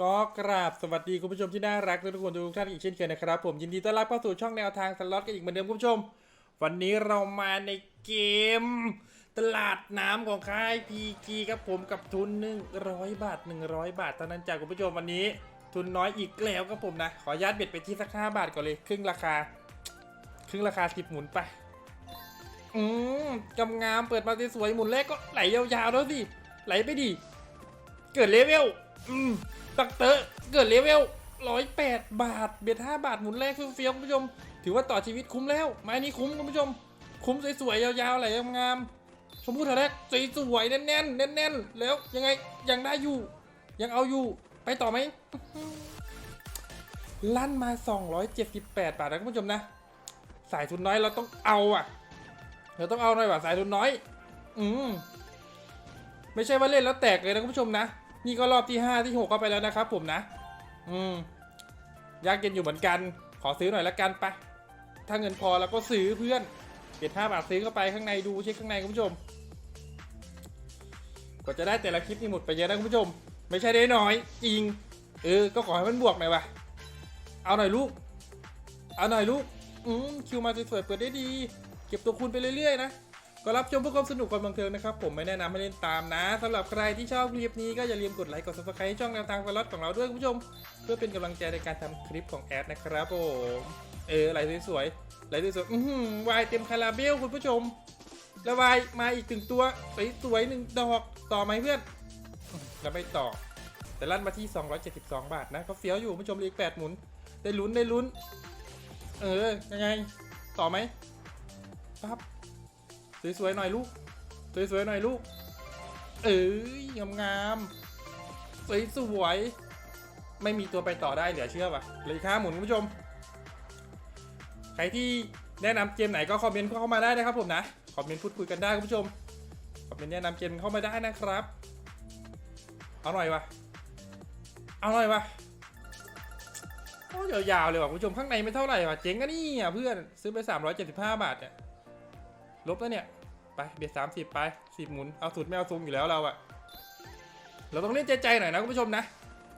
ก็กราบสวัสดีคุณผู้ชมที่น่ารักทุกคนทุกท่านอีกเช่นเคยนะครับ ผมยินดีต้อนรับเข้าสู่ช่องแนวทางสล็อตกันอีกเหมือนเดิมคุณผู้ชม วันนี้เรามาในเกม ตลาดน้ำของค่ายพีจีครับผมกับทุน 100 บาท 100 บาทเท่านั้นจากคุณผู้ชมวันนี้ ทุนน้อยอีกแล้วครับผมนะขออนุญาตเบ็ดไปที่สัก5บาทก่อนเลยครึ่งราคา ครึ่งราคาสิบหมุนไปอืมกำงามเปิดมาสวยๆหมุนแรกก็ไหลยาวๆแล้วสิไหลไปดิเกิดเลเวล อืมตักเตอะเกิดเลเวลร้อยแปดบาท เบ็ดห้าบาท หมุนแรกเฟี้ยวคุณผู้ชม ถือว่าต่อชีวิตคุ้มแล้ว ไม้นี้คุ้มคุณผู้ชม คุ้มสวยๆ ยาวๆไหลงามๆชมพูเธอแรกสวยๆแน่นๆแน่นๆ แล้วยังไงยังได้อยู่ ยังเอาอยู่ ไปต่อไหม ลั่นมา 278 บาทนะคุณผู้ชมนะ สายทุนน้อยเราต้องเอาอะ เราต้องเอาหน่อยว่ะสายทุนน้อย อืม ไม่ใช่ว่าเล่นแล้วแตกเลยนะคุณผู้ชมนะ นี่ก็รอบที่ห้าที่หกก็ไปแล้วนะครับผมนะ อืมยากเย็นอยู่เหมือนกัน ขอซื้อหน่อยละกันไป ถ้าเงินพอเราก็ซื้อเพื่อนเก็บห้าบาทซื้อเข้าไปข้างในดูเช็คข้างในคุณผู้ชมกว่าจะได้แต่ละคลิปนี่หมดไปเยอะนะคุณผู้ชม ไม่ใช่ได้น้อย จริง เออ ก็ขอให้มันบวกหน่อยวะเอาหน่อยลูก เอาหน่อยลูก อืมคิวมาสวยๆเปิดได้ดี เก็บตัวคูณไปเรื่อยๆนะ ก็รับชมเพื่อความสนุกความบันเทิงนะครับ ผมไม่แนะนำให้เล่นตามนะสำหรับใครที่ชอบคลิปนี้ก็อย่าลืมกดไลค์กด subscribe ช่องแนวทางฟลอตของเราด้วยคุณผู้ชม เพื่อเป็นกำลังใจในการทำคลิปของแอดนะครับผมเออไหลสวยๆไหลสวยๆอือหือวายเต็มคาราเบลคุณผู้ชมแล้ววายมาอีกถึงตัวสวยๆหนึ่งดอกต่อไหมเพื่อนแล้วไม่ต่อ แต่ลั่นมาที่ 272 บาทนะก็เฟี้ยวอยู่คุณผู้ชมอีก8หมุน ได้ลุ้นได้ลุ้น เออยังไง ต่อไหมปั๊บ สวยๆหน่อยลูก สวยๆหน่อยลูก เอ้ยงามๆสวยๆไม่มีตัวไปต่อได้เหลือเชื่อป่ะเลยค่าหมุนคุณผู้ชม ใครที่แนะนำเกมไหนก็คอมเมนต์เข้ามาได้นะครับผมนะ คอมเมนต์พูดคุยกันได้คุณผู้ชม คอมเมนต์แนะนำเกมเข้ามาได้นะครับ เอาหน่อยวะเอาหน่อยวะโอ้ยาวๆเลยว่ะคุณผู้ชมข้างในไม่เท่าไหร่ว่ะเจ๊งกันนี่อะเพื่อนซื้อไป 375 บาทเนี่ยลบแล้วเนี่ย ไปเบียดสามสิบไปสิบหมุนเอาสูตรไม่เอาทรงอยู่แล้วเราอะเราต้องเล่นใจๆหน่อยนะคุณผู้ชมนะ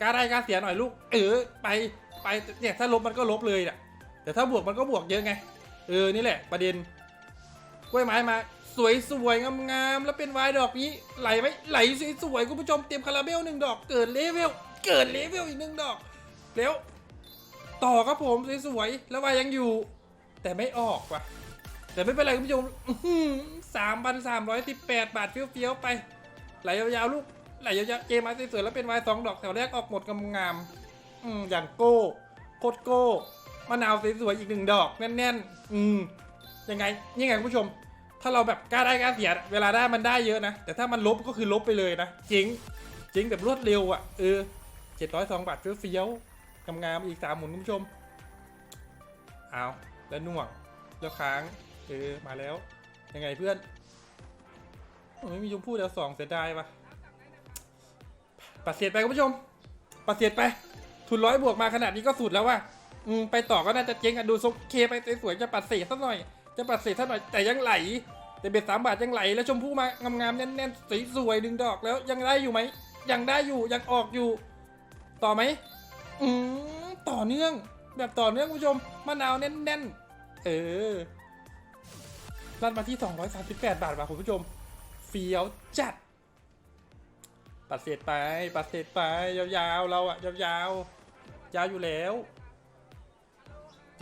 การได้การเสียหน่อยลูก เออไปไปเนี่ยถ้าลบมันก็ลบเลยอะแต่ถ้าบวกมันก็บวกเยอะไง เออนี่แหละประเด็นกล้วยไม้มา สวยสวยๆงามๆแล้วเป็นวายดอกนี้ไหลไหมไหลสวยๆคุณผู้ชมเตรียมคาราเบลหนึ่งดอกเกิดเลเวลเกิดเลเวลอีกหนึ่งดอกแล้วต่อครับผมสวยๆแล้ววายยังอยู่ แต่ไม่ออกว่ะ แต่ไม่เป็นไรคุณผู้ชมสามพันสามร้อยสิบแปดบาทเฟี้ยวๆไป ไหลยาวๆลูก ไหลยาวๆเกมมาสวยๆแล้วเป็นวายสองดอกแถวแรกออกหมดกำงามอืมอย่างโก้โคตรโก้มะนาวสวยๆอีกหนึ่งดอกแน่นๆ อืมยังไงยังไงคุณผู้ชม ถ้าเราแบบกล้าได้กล้าเสีย เวลาได้มันได้เยอะนะ แต่ถ้ามันลบก็คือลบไปเลยนะจริงจริงแบบรวดเร็วอะเออเจ็ดร้อยสองบาทเฟี้ยวๆกำงามๆอีกสามหมุนคุณผู้ชมเอาแล้วน่วงแล้วค้าง เออ มาแล้ว ยังไงเพื่อนไม่มีชมพู่เดี๋ยวสองเสียดายปะปัดเสียดไปคุณผู้ชม ปัดเสียดไป ทุนร้อยบวกมาขนาดนี้ก็สุดแล้วว่ะอืมไปต่อก็น่าจะเจ๊งอะดูซกเคไปสวยๆจะปัดเสียสักหน่อย จะปัดเสียสักหน่อยแต่ยังไหล แต่เบ็ดสามบาทยังไหล แล้วชมพู่มางามๆแน่นๆสวยๆดึงดอกแล้วยังได้อยู่ไหมยังได้อยู่ยังออกอยู่ ต่อไหมอืมต่อเนื่อง แบบต่อเนื่องคุณผู้ชมมะนาวแน่นๆเออ ลั่นมาที่ 238 บาทว่ะคุณผู้ชมเฟี้ยวจัด ปัดเศษไป ปัดเศษไป ยาวๆ เราอะยาวๆ ยาวอยู่แล้ว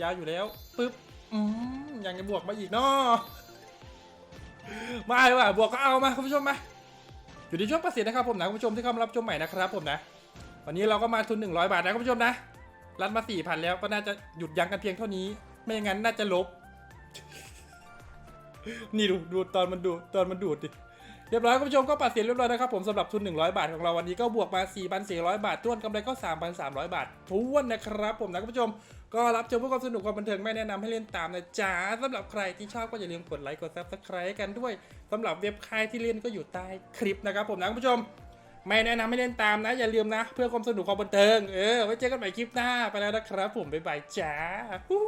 ยาวอยู่แล้วปึ๊บอืมยังจะบวกมาอีกเนาะมาว่ะบวกก็เอามาคุณผู้ชมมาอยู่ในช่วงปัดเศษนะครับผมนะคุณผู้ชมที่เข้ามารับชมใหม่นะครับผมนะวันนี้เราก็มาทุน 100 บาทนะคุณผู้ชมนะรันมา4,000แล้วก็น่าจะหยุดยั้งกันเพียงเท่านี้ ไม่อย่างนั้นน่าจะลบ นี่ดูดูตอนมันดูตอนมันดูดดิเรียบร้อยคุณผู้ชมก็ปัดเสียเรียบร้อยนะครับผมสำหรับทุน 100 บาทของเราวันนี้ก็บวกมา 4,400 บาทท้วนกำไรก็ 3,300 บาทท้วนนะครับผมนะคุณผู้ชมก็รับชมเพื่อความสนุกความบันเทิงไม่แนะนำให้เล่นตามนะจ๊ะสำหรับใครที่ชอบก็อย่าลืมกดไลค์กดซับสไครต์กันด้วยสำหรับเว็บค่ายที่เล่นก็อยู่ใต้คลิปนะครับผมนะคุณผู้ชม ไม่แนะนำให้เล่นตามนะ อย่าลืมนะ เพื่อความสนุกความบันเทิงเออไว้เจอกันใหม่คลิปหน้าไปแล้วนะครับผมบ๊ายบายจ้าฮู